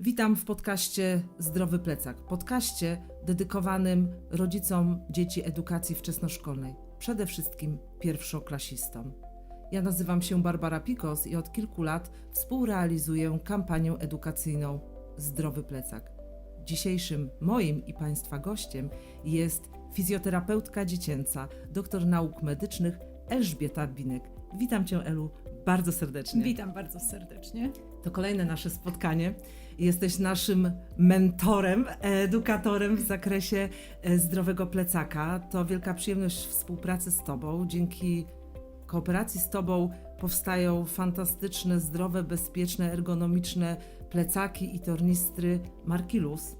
Witam w podcaście Zdrowy Plecak. Podcaście dedykowanym rodzicom dzieci edukacji wczesnoszkolnej, przede wszystkim pierwszoklasistom. Ja nazywam się Barbara Pikos i od kilku lat współrealizuję kampanię edukacyjną Zdrowy Plecak. Dzisiejszym moim i Państwa gościem jest fizjoterapeutka dziecięca, doktor nauk medycznych Elżbieta Binek. Witam Cię, Elu, bardzo serdecznie. Witam bardzo serdecznie. To kolejne nasze spotkanie. Jesteś naszym mentorem, edukatorem w zakresie e, zdrowego plecaka. To wielka przyjemność współpracy z Tobą. Dzięki kooperacji z Tobą powstają fantastyczne, zdrowe, bezpieczne, ergonomiczne plecaki i tornistry marki Luz.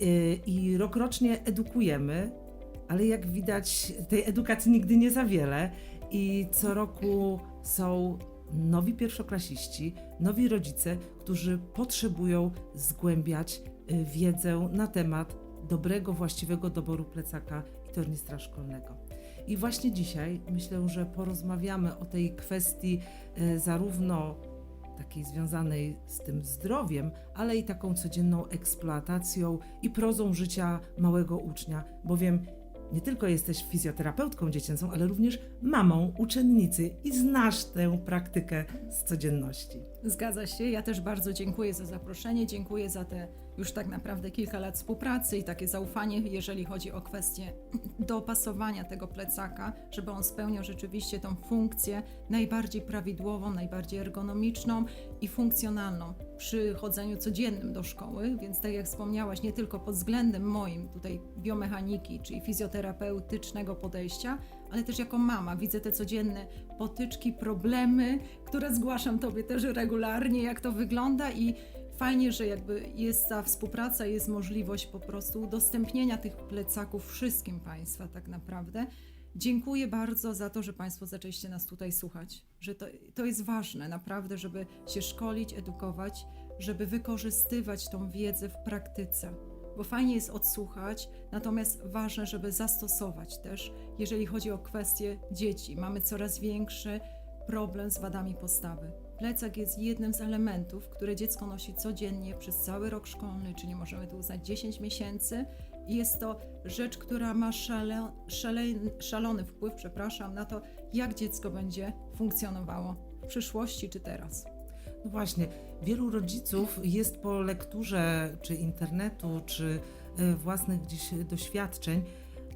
E, I rokrocznie edukujemy, ale jak widać, tej edukacji nigdy nie za wiele. I co roku są nowi pierwszoklasiści, nowi rodzice, którzy potrzebują zgłębiać y, wiedzę na temat dobrego, właściwego doboru plecaka i tornistra szkolnego. I właśnie dzisiaj myślę, że porozmawiamy o tej kwestii y, zarówno takiej związanej z tym zdrowiem, ale i taką codzienną eksploatacją i prozą życia małego ucznia, bowiem nie tylko jesteś fizjoterapeutką dziecięcą, ale również mamą uczennicy i znasz tę praktykę z codzienności. Zgadza się. Ja też bardzo dziękuję za zaproszenie. Dziękuję za te już tak naprawdę kilka lat współpracy i takie zaufanie, jeżeli chodzi o kwestię dopasowania tego plecaka, żeby on spełniał rzeczywiście tą funkcję najbardziej prawidłową, najbardziej ergonomiczną i funkcjonalną przy chodzeniu codziennym do szkoły. Więc tak jak wspomniałaś, nie tylko pod względem moim tutaj biomechaniki, czyli fizjoterapeutycznego podejścia, ale też jako mama widzę te codzienne potyczki, problemy, które zgłaszam Tobie też regularnie, jak to wygląda i fajnie, że jakby jest ta współpraca, jest możliwość po prostu udostępnienia tych plecaków wszystkim Państwa tak naprawdę. Dziękuję bardzo za to, że Państwo zaczęliście nas tutaj słuchać, że to, to jest ważne naprawdę, żeby się szkolić, edukować, żeby wykorzystywać tą wiedzę w praktyce bo fajnie jest odsłuchać, natomiast ważne, żeby zastosować też, jeżeli chodzi o kwestie dzieci. Mamy coraz większy problem z wadami postawy. Plecak jest jednym z elementów, które dziecko nosi codziennie przez cały rok szkolny, czyli możemy tu uznać 10 miesięcy. Jest to rzecz, która ma szale, szale, szalony wpływ, przepraszam, na to, jak dziecko będzie funkcjonowało w przyszłości czy teraz. No właśnie, wielu rodziców jest po lekturze czy internetu, czy e, własnych gdzieś doświadczeń,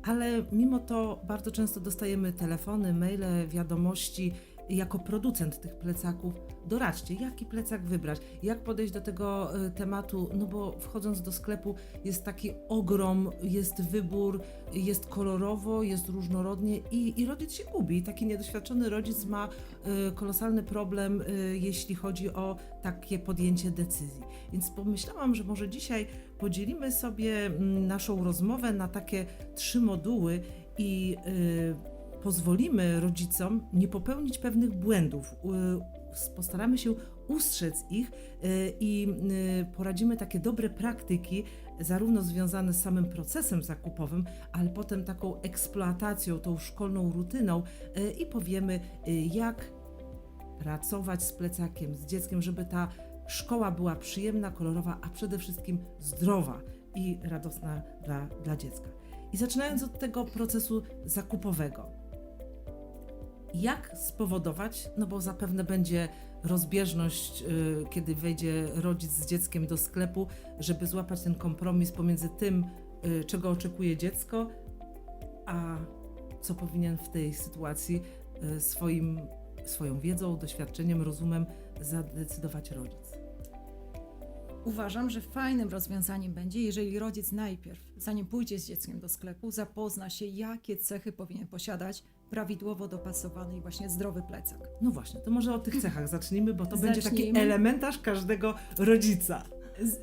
ale mimo to bardzo często dostajemy telefony, maile, wiadomości jako producent tych plecaków, doradźcie, jaki plecak wybrać, jak podejść do tego e, tematu, no bo wchodząc do sklepu jest taki ogrom, jest wybór, jest kolorowo, jest różnorodnie i, i rodzic się gubi. Taki niedoświadczony rodzic ma y, kolosalny problem, y, jeśli chodzi o takie podjęcie decyzji. Więc pomyślałam, że może dzisiaj podzielimy sobie mm, naszą rozmowę na takie trzy moduły i y, pozwolimy rodzicom nie popełnić pewnych błędów. Postaramy się ustrzec ich i poradzimy takie dobre praktyki, zarówno związane z samym procesem zakupowym, ale potem taką eksploatacją, tą szkolną rutyną i powiemy, jak pracować z plecakiem, z dzieckiem, żeby ta szkoła była przyjemna, kolorowa, a przede wszystkim zdrowa i radosna dla, dla dziecka. I zaczynając od tego procesu zakupowego jak spowodować, no bo zapewne będzie rozbieżność, y, kiedy wejdzie rodzic z dzieckiem do sklepu, żeby złapać ten kompromis pomiędzy tym, y, czego oczekuje dziecko, a co powinien w tej sytuacji y, swoim, swoją wiedzą, doświadczeniem, rozumem zadecydować rodzic. Uważam, że fajnym rozwiązaniem będzie, jeżeli rodzic najpierw, zanim pójdzie z dzieckiem do sklepu, zapozna się, jakie cechy powinien posiadać prawidłowo dopasowany i właśnie zdrowy plecak. No właśnie, to może o tych cechach zacznijmy, bo to zacznijmy. będzie taki elementarz każdego rodzica.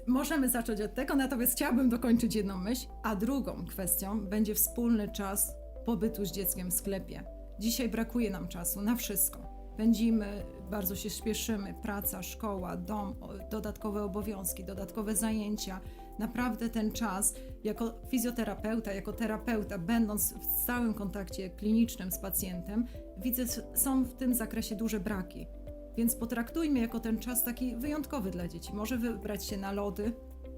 Możemy zacząć od tego, natomiast chciałabym dokończyć jedną myśl, a drugą kwestią będzie wspólny czas pobytu z dzieckiem w sklepie. Dzisiaj brakuje nam czasu na wszystko. Pędzimy, bardzo się śpieszymy, praca, szkoła, dom, dodatkowe obowiązki, dodatkowe zajęcia. Naprawdę ten czas, jako fizjoterapeuta, jako terapeuta, będąc w stałym kontakcie klinicznym z pacjentem, widzę, są w tym zakresie duże braki. Więc potraktujmy jako ten czas taki wyjątkowy dla dzieci. Może wybrać się na lody,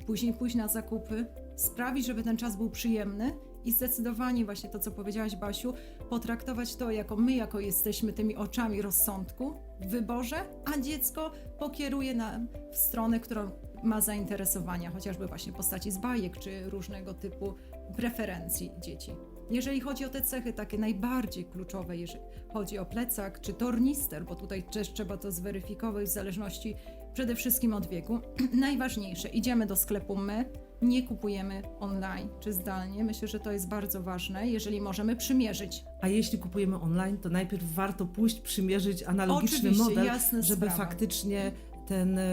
później pójść na zakupy, sprawić, żeby ten czas był przyjemny i zdecydowanie właśnie to, co powiedziałaś Basiu, potraktować to jako my, jako jesteśmy tymi oczami rozsądku wyborze, a dziecko pokieruje nam w stronę, którą ma zainteresowania, chociażby właśnie postaci z bajek, czy różnego typu preferencji dzieci. Jeżeli chodzi o te cechy takie najbardziej kluczowe, jeżeli chodzi o plecak czy tornister, bo tutaj też trzeba to zweryfikować w zależności przede wszystkim od wieku. Najważniejsze, idziemy do sklepu my, nie kupujemy online czy zdalnie. Myślę, że to jest bardzo ważne, jeżeli możemy przymierzyć. A jeśli kupujemy online, to najpierw warto pójść przymierzyć analogiczny Oczywiście, model, żeby sprawa. faktycznie ten e,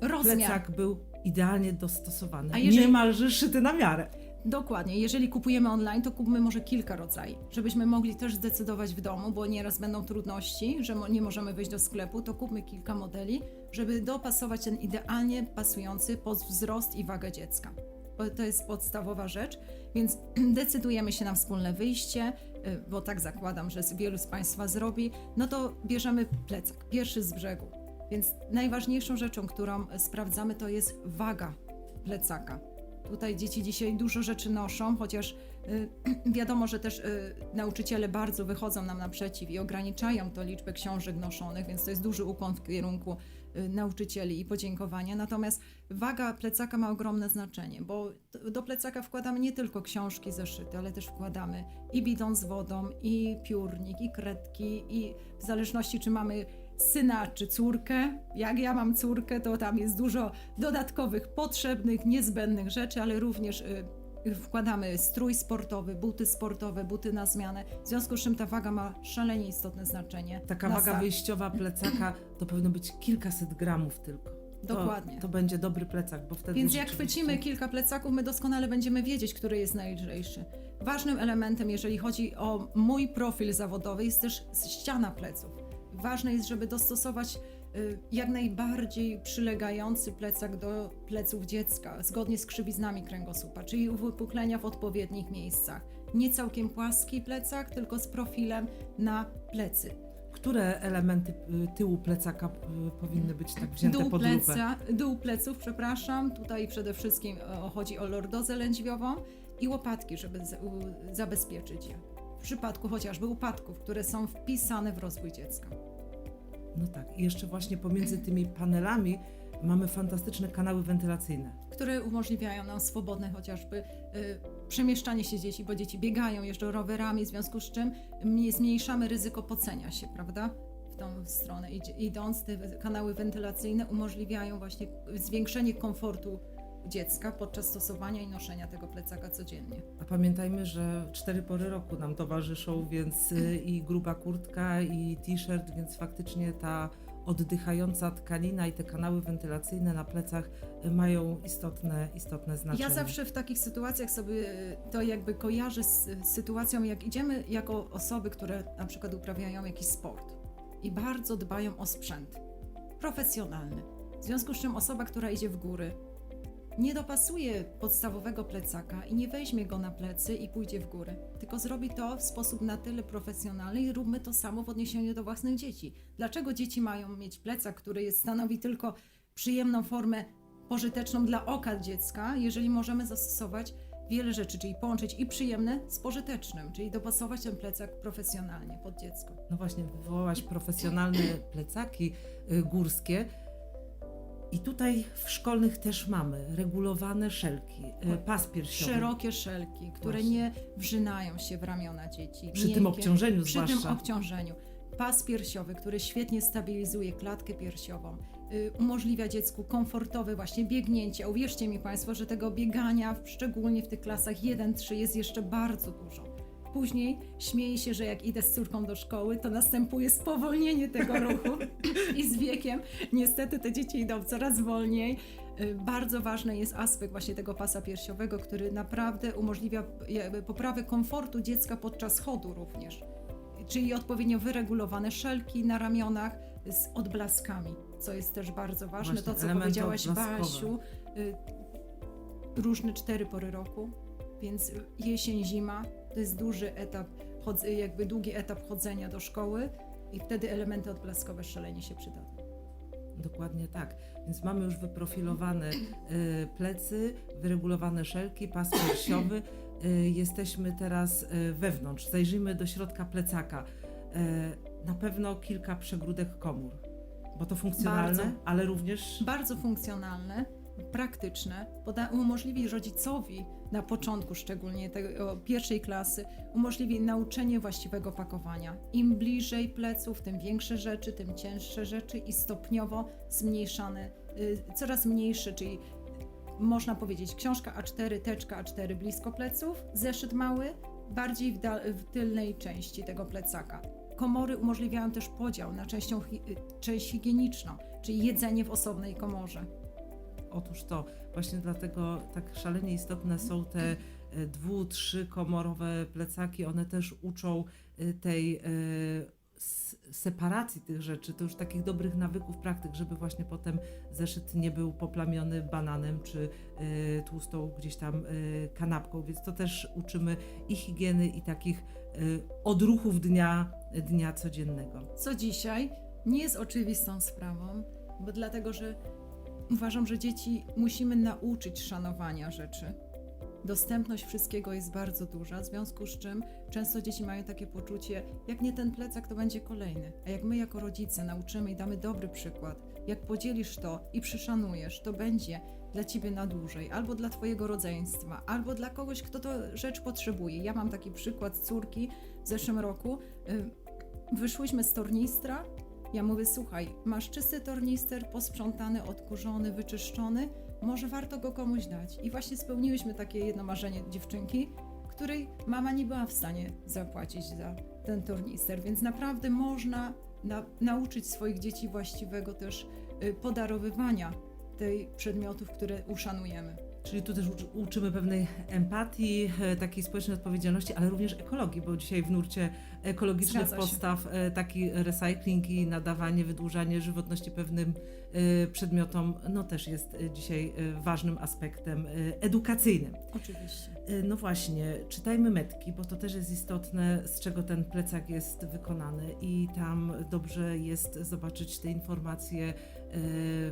Rozmiar. plecak był idealnie dostosowany. A jeżeli- Niemalże szyty na miarę. Dokładnie. Jeżeli kupujemy online, to kupmy może kilka rodzajów, żebyśmy mogli też zdecydować w domu, bo nieraz będą trudności, że nie możemy wyjść do sklepu, to kupmy kilka modeli, żeby dopasować ten idealnie pasujący pod wzrost i wagę dziecka. Bo to jest podstawowa rzecz, więc decydujemy się na wspólne wyjście, y, bo tak zakładam, że wielu z Państwa zrobi, no to bierzemy plecak, pierwszy z brzegu. Więc najważniejszą rzeczą, którą sprawdzamy, to jest waga plecaka. Tutaj dzieci dzisiaj dużo rzeczy noszą, chociaż y, wiadomo, że też y, nauczyciele bardzo wychodzą nam naprzeciw i ograniczają to liczbę książek noszonych, więc to jest duży ukłon w kierunku y, nauczycieli i podziękowania. Natomiast waga plecaka ma ogromne znaczenie, bo do plecaka wkładamy nie tylko książki, zeszyty, ale też wkładamy i bidon z wodą, i piórnik, i kredki, i w zależności czy mamy syna czy córkę. Jak ja mam córkę, to tam jest dużo dodatkowych, potrzebnych, niezbędnych rzeczy, ale również y, wkładamy strój sportowy, buty sportowe, buty na zmianę. W związku z czym ta waga ma szalenie istotne znaczenie. Taka waga start. wyjściowa plecaka to powinno być kilkaset gramów tylko. To, Dokładnie. To będzie dobry plecak, bo wtedy Więc jak chwycimy kilka plecaków, my doskonale będziemy wiedzieć, który jest najlżejszy. Ważnym elementem, jeżeli chodzi o mój profil zawodowy, jest też ściana pleców. Ważne jest, żeby dostosować y, jak najbardziej przylegający plecak do pleców dziecka, zgodnie z krzywiznami kręgosłupa, czyli uwypuklenia w odpowiednich miejscach. Nie całkiem płaski plecak, tylko z profilem na plecy. Które elementy y, tyłu plecaka y, powinny być tak wzięte Dół, pod lupę? pleca, dół pleców, przepraszam. Tutaj przede wszystkim chodzi o lordozę lędźwiową i łopatki, żeby zabezpieczyć je. W przypadku chociażby upadków, które są wpisane w rozwój dziecka. No tak, i jeszcze właśnie pomiędzy tymi panelami mamy fantastyczne kanały wentylacyjne. które umożliwiają nam swobodne chociażby y, przemieszczanie się dzieci, bo dzieci biegają, jeżdżą rowerami, w związku z czym mniej- zmniejszamy ryzyko pocenia się, prawda? W tą stronę idąc, te kanały wentylacyjne umożliwiają właśnie zwiększenie komfortu dziecka podczas stosowania i noszenia tego plecaka codziennie. A pamiętajmy, że cztery pory roku nam towarzyszą, więc y, i gruba kurtka, i t-shirt, więc faktycznie ta oddychająca tkanina i te kanały wentylacyjne na plecach y, mają istotne, istotne znaczenie. Ja zawsze w takich sytuacjach sobie to jakby kojarzę z z sytuacją, jak idziemy jako osoby, które na przykład uprawiają jakiś sport i bardzo dbają o sprzęt profesjonalny. W związku z czym osoba, która idzie w góry, nie dopasuje podstawowego plecaka i nie weźmie go na plecy i pójdzie w górę, tylko zrobi to w sposób na tyle profesjonalny i róbmy to samo w odniesieniu do własnych dzieci. Dlaczego dzieci mają mieć plecak, który jest, stanowi tylko przyjemną formę pożyteczną dla oka dziecka, jeżeli możemy zastosować wiele rzeczy, czyli połączyć i przyjemne z pożytecznym, czyli dopasować ten plecak profesjonalnie pod dziecko. No właśnie, wywołałaś profesjonalne plecaki y, górskie. I tutaj w szkolnych też mamy regulowane szelki, y, pas piersiowy. Szerokie szelki, które Właśnie. nie wrzynają się w ramiona dzieci. Przy tym miękkie, obciążeniu Przy zwłaszcza. tym obciążeniu. Pas piersiowy, który świetnie stabilizuje klatkę piersiową, y, umożliwia dziecku komfortowe właśnie biegnięcie. Uwierzcie mi Państwo, że tego biegania, szczególnie w tych klasach 1-3 jest jeszcze bardzo dużo. Później śmieję się, że jak idę z córką do szkoły, to następuje spowolnienie tego ruchu i z wiekiem niestety te dzieci idą coraz wolniej. Y, Bardzo ważny jest aspekt właśnie tego pasa piersiowego, który naprawdę umożliwia poprawę komfortu dziecka podczas chodu również. Czyli odpowiednio wyregulowane szelki na ramionach z odblaskami, co jest też bardzo ważne. Właśnie, to, co powiedziałaś, odblaskowe. Basiu, y, różne cztery pory roku, więc jesień, zima to jest duży etap, jakby długi etap chodzenia do szkoły i wtedy elementy odblaskowe szalenie się przydadzą. Dokładnie tak. Więc mamy już wyprofilowane y, plecy, wyregulowane szelki, pas piersiowy. Y, jesteśmy teraz y, wewnątrz. Zajrzyjmy do środka plecaka. Na pewno kilka przegródek komór, bo to funkcjonalne, Bardzo. ale również Bardzo funkcjonalne, praktyczne, umożliwi rodzicowi na początku szczególnie tego pierwszej klasy, umożliwi nauczenie właściwego pakowania. Im bliżej pleców, tym większe rzeczy, tym cięższe rzeczy i stopniowo zmniejszane, y, coraz mniejsze, czyli można powiedzieć książka A4, teczka A4 blisko pleców, zeszyt mały, bardziej w, w tylnej części tego plecaka. Komory umożliwiają też podział na częścią, y, część higieniczną, czyli jedzenie w osobnej komorze. Otóż to, właśnie dlatego tak szalenie istotne są te e, dwu, trzy komorowe plecaki. One też uczą e, tej e, separacji tych rzeczy, to już takich dobrych nawyków, praktyk, żeby właśnie potem zeszyt nie był poplamiony bananem czy tłustą gdzieś tam kanapką, więc to też uczymy i higieny i takich odruchów dnia, dnia codziennego. co dzisiaj nie jest oczywistą sprawą, bo dlatego, że uważam, że dzieci musimy nauczyć szanowania rzeczy. Dostępność wszystkiego jest bardzo duża, w związku z czym często dzieci mają takie poczucie, jak nie ten plecak, to będzie kolejny. A jak my jako rodzice nauczymy i damy dobry przykład, jak podzielisz to i przyszanujesz, to będzie dla ciebie na dłużej, albo dla twojego rodzeństwa, albo dla kogoś, kto to rzecz potrzebuje. Ja mam taki przykład córki w zeszłym roku. Wyszłyśmy z tornistra. Ja mówię, słuchaj, masz czysty tornister, posprzątany, odkurzony, wyczyszczony, może warto go komuś dać. I właśnie spełniłyśmy takie jedno marzenie dziewczynki, której mama nie była w stanie zapłacić za ten tornister, więc naprawdę można na, nauczyć swoich dzieci właściwego też y, podarowywania tej przedmiotów, które uszanujemy. Czyli tu też uczy, uczymy pewnej empatii, e, takiej społecznej odpowiedzialności, ale również ekologii, bo dzisiaj w nurcie ekologicznych postaw e, taki recycling i nadawanie, wydłużanie żywotności pewnym e, przedmiotom, no też jest e, dzisiaj ważnym aspektem edukacyjnym. Oczywiście. No właśnie, czytajmy metki, bo to też jest istotne, z czego ten plecak jest wykonany i tam dobrze jest zobaczyć te informacje,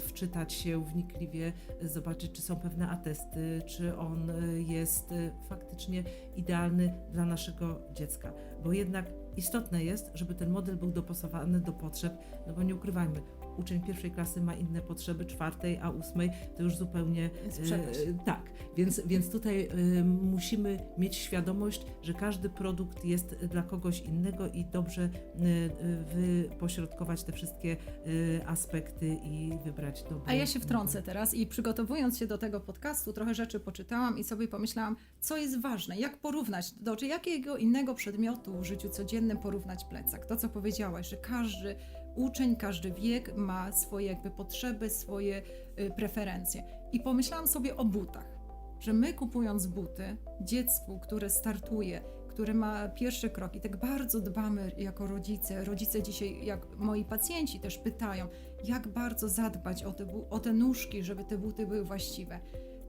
wczytać się wnikliwie, zobaczyć, czy są pewne atesty, czy on jest faktycznie idealny dla naszego dziecka, bo jednak istotne jest, żeby ten model był dopasowany do potrzeb, no bo nie ukrywajmy, uczeń pierwszej klasy ma inne potrzeby, czwartej, a ósmej to już zupełnie Jest e, tak, więc, więc tutaj y, musimy mieć świadomość, że każdy produkt jest dla kogoś innego i dobrze y, wypośrodkować te wszystkie aspekty i wybrać dobry A ja się wtrącę teraz i przygotowując się do tego podcastu, trochę rzeczy poczytałam i sobie pomyślałam, co jest ważne, jak porównać, do czy jakiego innego przedmiotu w życiu codziennym porównać plecak. To, co powiedziałaś, że każdy uczeń, każdy wiek ma swoje jakby potrzeby, swoje y, preferencje. I pomyślałam sobie o butach, że my kupując buty dziecku, które startuje, które ma pierwszy krok i tak bardzo dbamy jako rodzice. Rodzice dzisiaj, jak moi pacjenci też pytają, jak bardzo zadbać o te, o te nóżki, żeby te buty były właściwe.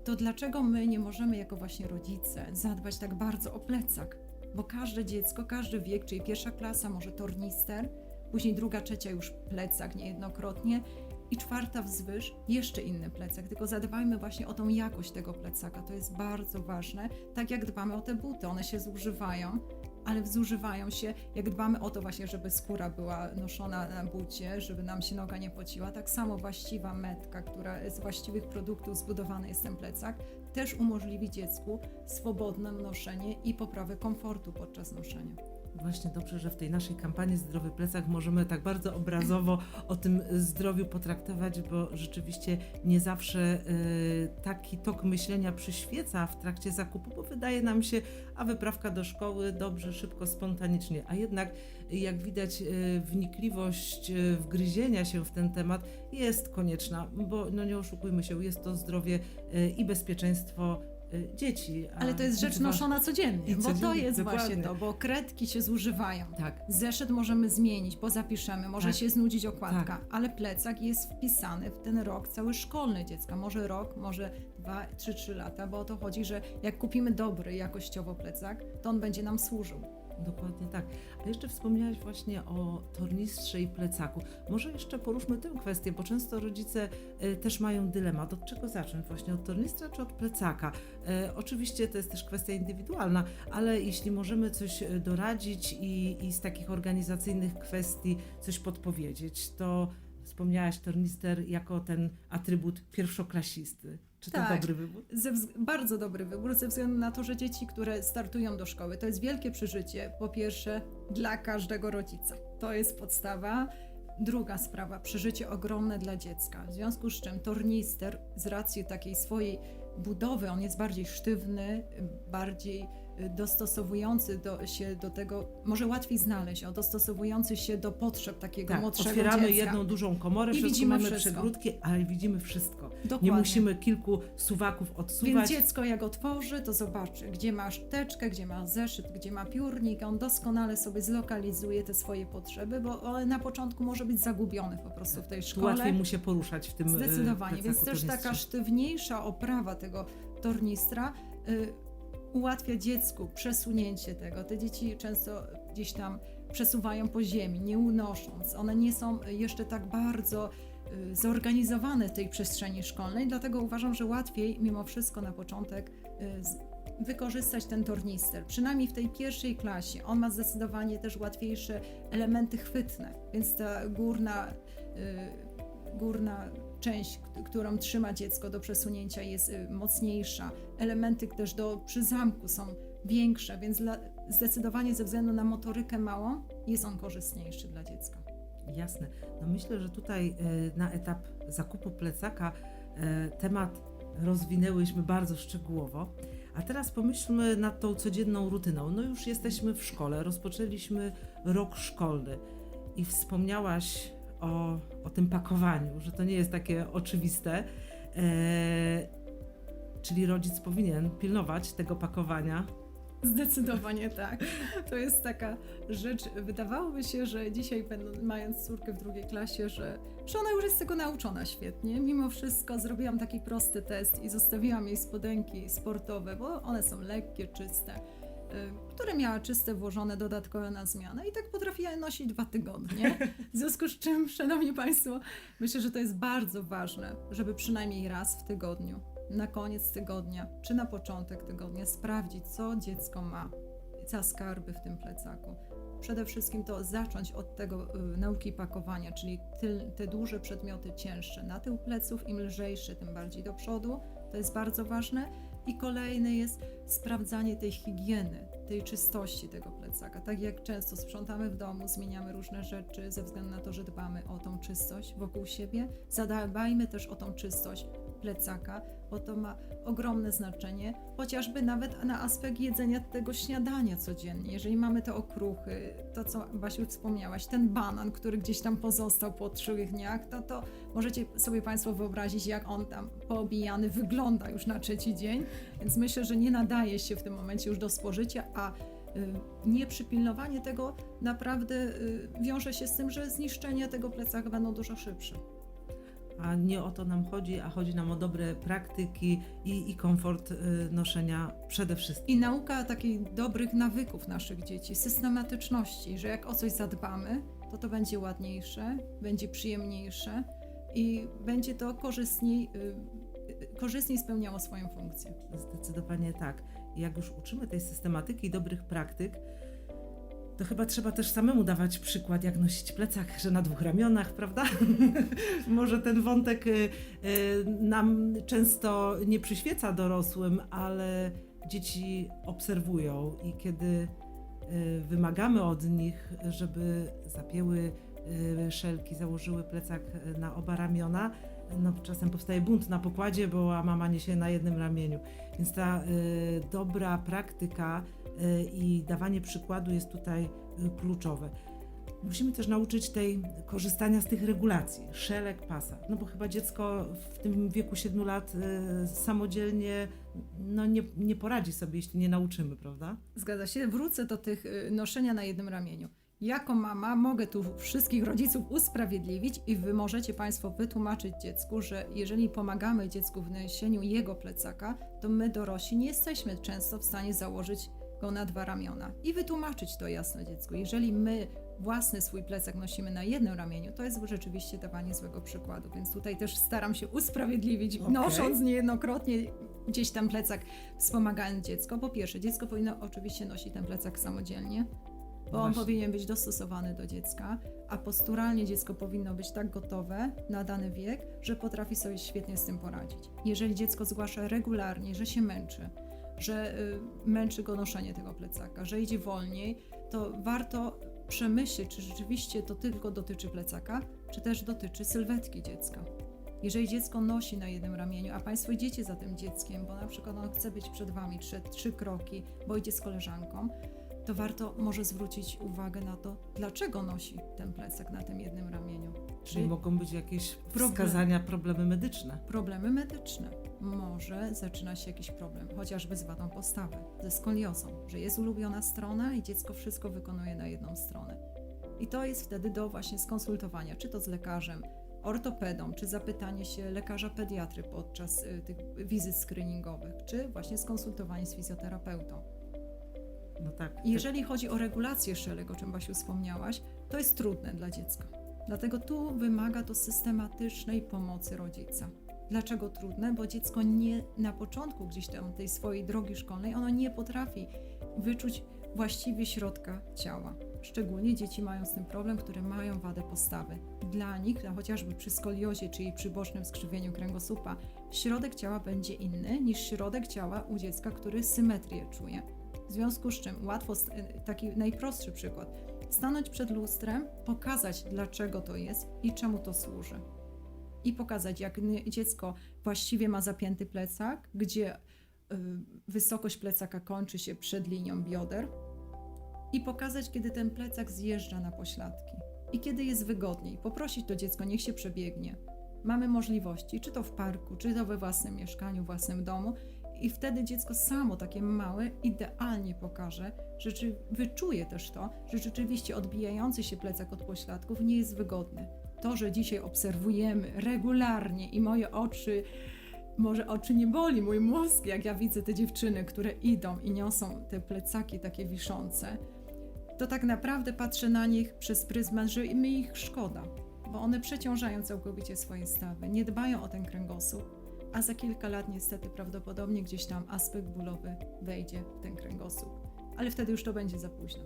To dlaczego my nie możemy jako właśnie rodzice zadbać tak bardzo o plecak? Bo każde dziecko, każdy wiek, czyli pierwsza klasa może tornister, później druga, trzecia już plecak niejednokrotnie i czwarta wzwyż jeszcze inny plecak. Tylko zadbajmy właśnie o tą jakość tego plecaka. To jest bardzo ważne. Tak jak dbamy o te buty, one się zużywają, ale zużywają się, jak dbamy o to właśnie, żeby skóra była noszona na bucie, żeby nam się noga nie pociła. Tak samo właściwa metka, która z właściwych produktów zbudowany jest ten plecak, też umożliwi dziecku swobodne noszenie i poprawę komfortu podczas noszenia. Właśnie dobrze, że w tej naszej kampanii Zdrowy Plecak możemy tak bardzo obrazowo o tym zdrowiu potraktować, bo rzeczywiście nie zawsze y, taki tok myślenia przyświeca w trakcie zakupu, bo wydaje nam się, a wyprawka do szkoły dobrze, szybko, spontanicznie, a jednak jak widać y, wnikliwość y, wgryzienia się w ten temat jest konieczna, bo no nie oszukujmy się, jest to zdrowie y, i bezpieczeństwo dzieci. Ale to jest rzecz noszona codziennie, I bo to jest dokładnie. właśnie to, bo kredki się zużywają. Tak. Zeszyt możemy zmienić, bo zapiszemy, może Tak. się znudzić okładka, ale plecak jest wpisany w ten rok cały szkolny dziecka. Może rok, może dwa, trzy, trzy lata, bo o to chodzi, że jak kupimy dobry jakościowo plecak, to on będzie nam służył. Dokładnie tak. A jeszcze wspomniałaś właśnie o tornistrze i plecaku. Może jeszcze poruszmy tę kwestię, bo często rodzice e, też mają dylemat, od czego zacząć? Właśnie od tornistra czy od plecaka? E, oczywiście to jest też kwestia indywidualna, ale jeśli możemy coś e, doradzić i, i z takich organizacyjnych kwestii coś podpowiedzieć, to wspomniałaś tornister jako ten atrybut pierwszoklasisty. Czy to Tak. dobry wybór? Bardzo dobry wybór, ze względu na to, że dzieci, które startują do szkoły, to jest wielkie przeżycie, po pierwsze, dla każdego rodzica. To jest podstawa. Druga sprawa, przeżycie ogromne dla dziecka. W związku z czym tornister, z racji takiej swojej budowy, on jest bardziej sztywny, bardziej dostosowujący do, się do tego, może łatwiej znaleźć, o, dostosowujący się do potrzeb takiego Tak, młodszego otwieramy dziecka. jedną dużą komorę, I wszystko widzimy mamy wszystko. przegródki, ale widzimy wszystko. Dokładnie. Nie musimy kilku suwaków Więc odsuwać. dziecko jak otworzy, to zobaczy, gdzie ma teczkę, gdzie ma zeszyt, gdzie ma piórnik. On doskonale sobie zlokalizuje te swoje potrzeby, bo na początku może być zagubiony po prostu w tej Tu szkole. łatwiej mu się poruszać w tym e, Zdecydowanie, więc też taka sztywniejsza oprawa tego tornistra y, ułatwia dziecku przesunięcie tego. Te dzieci często gdzieś tam przesuwają po ziemi, nie unosząc. One nie są jeszcze tak bardzo y, zorganizowane w tej przestrzeni szkolnej, dlatego uważam, że łatwiej mimo wszystko na początek y, wykorzystać ten tornister. Przynajmniej w tej pierwszej klasie. On ma zdecydowanie też łatwiejsze elementy chwytne, więc ta górna, y, górna część, którą trzyma dziecko do przesunięcia jest y, mocniejsza. Elementy też do przy zamku są większe, więc dla, zdecydowanie ze względu na motorykę małą jest on korzystniejszy dla dziecka. Jasne. No myślę, że tutaj e, na etap zakupu plecaka e, temat rozwinęłyśmy bardzo szczegółowo. A teraz pomyślmy nad tą codzienną rutyną. No już jesteśmy w szkole, rozpoczęliśmy rok szkolny i wspomniałaś o, o tym pakowaniu, że to nie jest takie oczywiste. E, czyli rodzic powinien pilnować tego pakowania. Zdecydowanie tak. To jest taka rzecz, wydawałoby się, że dzisiaj mając córkę w drugiej klasie, że, że ona już jest tego nauczona świetnie. Mimo wszystko zrobiłam taki prosty test i zostawiłam jej spodenki sportowe, bo one są lekkie, czyste, które miała czyste włożone dodatkowe na zmianę i tak potrafiła nosić dwa tygodnie. W związku z czym, szanowni państwo, myślę, że to jest bardzo ważne, żeby przynajmniej raz w tygodniu na koniec tygodnia czy na początek tygodnia sprawdzić, co dziecko ma za skarby w tym plecaku. Przede wszystkim to zacząć od tego y, nauki pakowania, czyli ty, te duże przedmioty cięższe na tył pleców, im lżejsze, tym bardziej do przodu. To jest bardzo ważne. I kolejne jest sprawdzanie tej higieny, tej czystości tego plecaka. Tak jak często sprzątamy w domu, zmieniamy różne rzeczy ze względu na to, że dbamy o tą czystość wokół siebie, zadbajmy też o tą czystość plecaka, bo to ma ogromne znaczenie, chociażby nawet na aspekt jedzenia tego śniadania codziennie. Jeżeli mamy te okruchy, to co Basiu wspomniałaś, ten banan, który gdzieś tam pozostał po trzech dniach, to, to możecie sobie Państwo wyobrazić, jak on tam poobijany wygląda już na trzeci dzień, więc myślę, że nie nadaje się w tym momencie już do spożycia, a y, nieprzypilnowanie tego naprawdę y, wiąże się z tym, że zniszczenia tego plecaka będą dużo szybsze. A nie o to nam chodzi, a chodzi nam o dobre praktyki i, i komfort y, noszenia przede wszystkim. I nauka takich dobrych nawyków naszych dzieci, systematyczności, że jak o coś zadbamy, to to będzie ładniejsze, będzie przyjemniejsze i będzie to korzystniej, y, y, korzystniej spełniało swoją funkcję. Zdecydowanie tak. Jak już uczymy tej systematyki i dobrych praktyk, to chyba trzeba też samemu dawać przykład, jak nosić plecak, że na dwóch ramionach, prawda? Może ten wątek y, y, nam często nie przyświeca dorosłym, ale dzieci obserwują i kiedy y, wymagamy od nich, żeby zapięły szelki, założyły plecak na oba ramiona, no czasem powstaje bunt na pokładzie, bo a mama niesie na jednym ramieniu. Więc ta dobra praktyka i dawanie przykładu jest tutaj y, kluczowe. Musimy też nauczyć tej korzystania z tych regulacji, szelek, pasa. No bo chyba dziecko w tym wieku 7 lat y, samodzielnie no nie, nie poradzi sobie, jeśli nie nauczymy, prawda? Zgadza się. Wrócę do tych y, noszenia na jednym ramieniu. Jako mama mogę tu wszystkich rodziców usprawiedliwić i wy możecie Państwo wytłumaczyć dziecku, że jeżeli pomagamy dziecku w niesieniu jego plecaka, to my dorośli nie jesteśmy często w stanie założyć go na dwa ramiona i wytłumaczyć to jasno dziecku. Jeżeli my własny swój plecak nosimy na jednym ramieniu, to jest rzeczywiście dawanie złego przykładu, więc tutaj też staram się usprawiedliwić, Okej. nosząc niejednokrotnie gdzieś tam plecak, wspomagając dziecko. Po pierwsze, dziecko powinno oczywiście nosić ten plecak samodzielnie, bo on Właśnie. powinien być dostosowany do dziecka, a posturalnie dziecko powinno być tak gotowe na dany wiek, że potrafi sobie świetnie z tym poradzić. Jeżeli dziecko zgłasza regularnie, że się męczy, że y, męczy go noszenie tego plecaka, że idzie wolniej, to warto przemyśleć, czy rzeczywiście to tylko dotyczy plecaka, czy też dotyczy sylwetki dziecka. Jeżeli dziecko nosi na jednym ramieniu, a Państwo idziecie za tym dzieckiem, bo na przykład ono chce być przed Wami trzy, trzy kroki, bo idzie z koleżanką, to warto może zwrócić uwagę na to, dlaczego nosi ten plecak na tym jednym ramieniu. Czyli Czy mogą być jakieś Problem. wskazania, problemy medyczne. problemy medyczne. Może zaczyna się jakiś problem, chociażby z wadą postawy, ze skoliozą, że jest ulubiona strona i dziecko wszystko wykonuje na jedną stronę. I to jest wtedy do właśnie skonsultowania, czy to z lekarzem, ortopedą, czy zapytanie się lekarza pediatry podczas y, tych wizyt screeningowych, czy właśnie skonsultowanie z fizjoterapeutą. No tak. Jeżeli chodzi o regulację szelek, o czym Basiu wspomniałaś, to jest trudne dla dziecka. Dlatego tu wymaga to systematycznej pomocy rodzica. Dlaczego trudne? Bo dziecko nie na początku gdzieś tam tej swojej drogi szkolnej, ono nie potrafi wyczuć właściwie środka ciała. Szczególnie dzieci mają z tym problem, które mają wadę postawy. Dla nich, a chociażby przy skoliozie, czyli przy bocznym skrzywieniu kręgosłupa, środek ciała będzie inny niż środek ciała u dziecka, który symetrię czuje. W związku z czym łatwo, st- taki najprostszy przykład, stanąć przed lustrem, pokazać dlaczego to jest i czemu to służy. I pokazać, jak dziecko właściwie ma zapięty plecak, gdzie y, wysokość plecaka kończy się przed linią bioder, i pokazać, kiedy ten plecak zjeżdża na pośladki i kiedy jest wygodniej. Poprosić to dziecko, niech się przebiegnie. Mamy możliwości, czy to w parku, czy to we własnym mieszkaniu, własnym domu, i wtedy dziecko samo, takie małe, idealnie pokaże, że czy wyczuje też to, że rzeczywiście odbijający się plecak od pośladków nie jest wygodny. To, że dzisiaj obserwujemy regularnie i moje oczy, może oczy nie boli, mój mózg, jak ja widzę te dziewczyny, które idą i niosą te plecaki takie wiszące, to tak naprawdę patrzę na nich przez pryzmat, że mi ich szkoda, bo one przeciążają całkowicie swoje stawy, nie dbają o ten kręgosłup, a za kilka lat niestety prawdopodobnie gdzieś tam aspekt bólowy wejdzie w ten kręgosłup. Ale wtedy już to będzie za późno.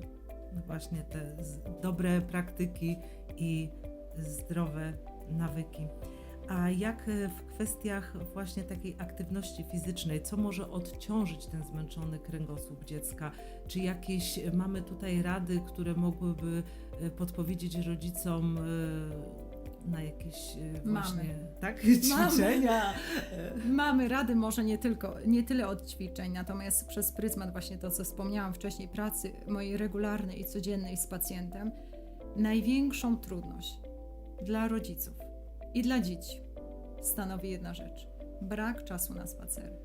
No właśnie te dobre praktyki i zdrowe nawyki. A jak e, w kwestiach właśnie takiej aktywności fizycznej, co może odciążyć ten zmęczony kręgosłup dziecka? Czy jakieś e, mamy tutaj rady, które mogłyby e, podpowiedzieć rodzicom na jakieś e, Mamy. właśnie tak Mamy. ćwiczenia? Mamy rady może nie tylko, nie tyle od ćwiczeń, natomiast przez pryzmat właśnie to, co wspomniałam wcześniej, pracy mojej regularnej i codziennej z pacjentem, największą trudność dla rodziców i dla dzieci stanowi jedna rzecz. Brak czasu na spacery.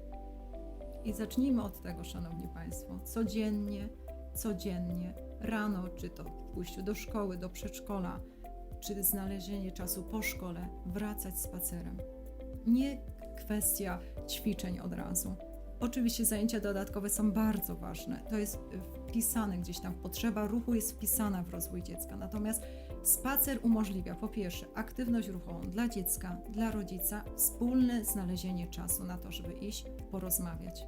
I zacznijmy od tego, Szanowni Państwo. Codziennie, codziennie, rano, czy to pójściu do szkoły, do przedszkola, czy znalezienie czasu po szkole, wracać spacerem nie kwestia ćwiczeń od razu. Oczywiście zajęcia dodatkowe są bardzo ważne. To jest wpisane gdzieś tam, potrzeba ruchu jest wpisana w rozwój dziecka. Natomiast spacer umożliwia po pierwsze aktywność ruchową dla dziecka, dla rodzica, wspólne znalezienie czasu na to, żeby iść porozmawiać.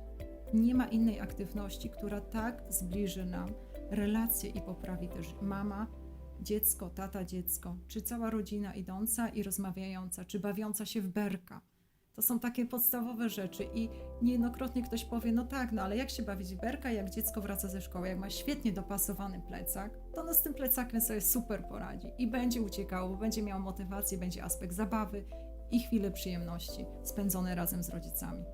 Nie ma innej aktywności, która tak zbliży nam relacje i poprawi też mama, dziecko, tata, dziecko, czy cała rodzina idąca i rozmawiająca, czy bawiąca się w berka. To są takie podstawowe rzeczy i niejednokrotnie ktoś powie, no tak, no ale jak się bawić w berka, jak dziecko wraca ze szkoły, jak ma świetnie dopasowany plecak, to no z tym plecakiem sobie super poradzi i będzie uciekało, bo będzie miał motywację, będzie aspekt zabawy i chwile przyjemności spędzone razem z rodzicami.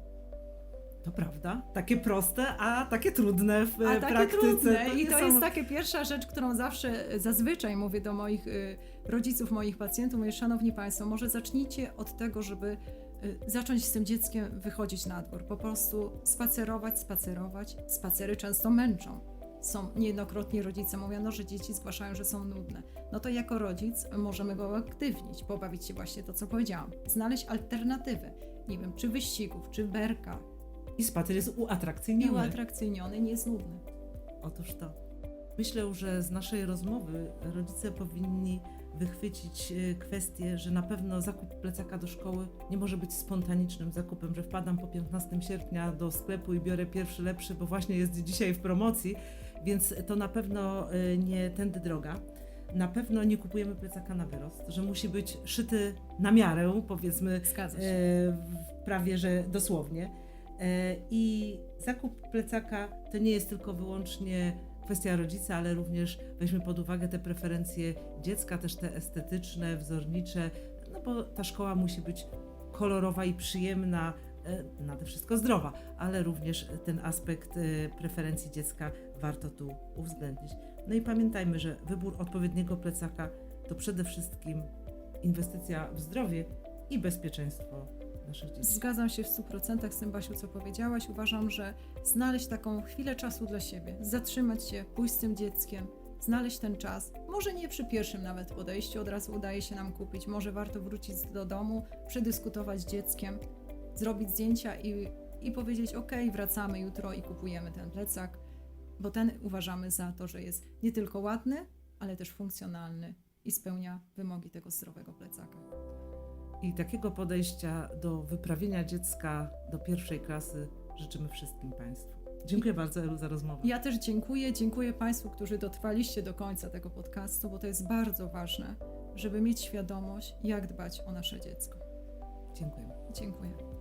To prawda, takie proste, a takie trudne w A e, takie praktyce. trudne. I to jest taka pierwsza rzecz, którą zawsze, zazwyczaj mówię do moich y, rodziców, moich pacjentów, mówię, szanowni państwo, może zacznijcie od tego, żeby y, zacząć z tym dzieckiem wychodzić na dwór. Po prostu spacerować, spacerować. Spacery często męczą. Są niejednokrotnie rodzice mówią, no, że dzieci zgłaszają, że są nudne. No to jako rodzic możemy go uaktywnić, pobawić się właśnie to, co powiedziałam. Znaleźć alternatywy. Nie wiem, czy wyścigów, czy berka, I spacer jest i uatrakcyjniony. uatrakcyjniony, nie jest nudny. Otóż to. Myślę, że z naszej rozmowy rodzice powinni wychwycić e, kwestię, że na pewno zakup plecaka do szkoły nie może być spontanicznym zakupem, że wpadam po 15 sierpnia do sklepu i biorę pierwszy lepszy, bo właśnie jest dzisiaj w promocji, więc to na pewno e, nie tędy droga. Na pewno nie kupujemy plecaka na wyrost, że musi być szyty na miarę, powiedzmy e, prawie że dosłownie. E, I zakup plecaka to nie jest tylko wyłącznie kwestia rodzica, ale również weźmy pod uwagę te preferencje dziecka, też te estetyczne, wzornicze, no bo ta szkoła musi być kolorowa i przyjemna, e, nade wszystko zdrowa, ale również ten aspekt e, preferencji dziecka warto tu uwzględnić. No i pamiętajmy, że wybór odpowiedniego plecaka to przede wszystkim inwestycja w zdrowie i bezpieczeństwo naszych dzieci. Zgadzam się w 100% z tym, Basiu, co powiedziałaś. Uważam, że znaleźć taką chwilę czasu dla siebie, zatrzymać się, pójść z tym dzieckiem, znaleźć ten czas. Może nie przy pierwszym nawet podejściu od razu udaje się nam kupić, może warto wrócić do domu, przedyskutować z dzieckiem, zrobić zdjęcia i, i powiedzieć: OK, wracamy jutro i kupujemy ten plecak, bo ten uważamy za to, że jest nie tylko ładny, ale też funkcjonalny i spełnia wymogi tego zdrowego plecaka. I takiego podejścia do wyprawienia dziecka do pierwszej klasy życzymy wszystkim Państwu. Dziękuję bardzo Elu za rozmowę. Ja też dziękuję. Dziękuję Państwu, którzy dotrwaliście do końca tego podcastu, bo to jest bardzo ważne, żeby mieć świadomość, jak dbać o nasze dziecko. Dziękuję. Dziękuję.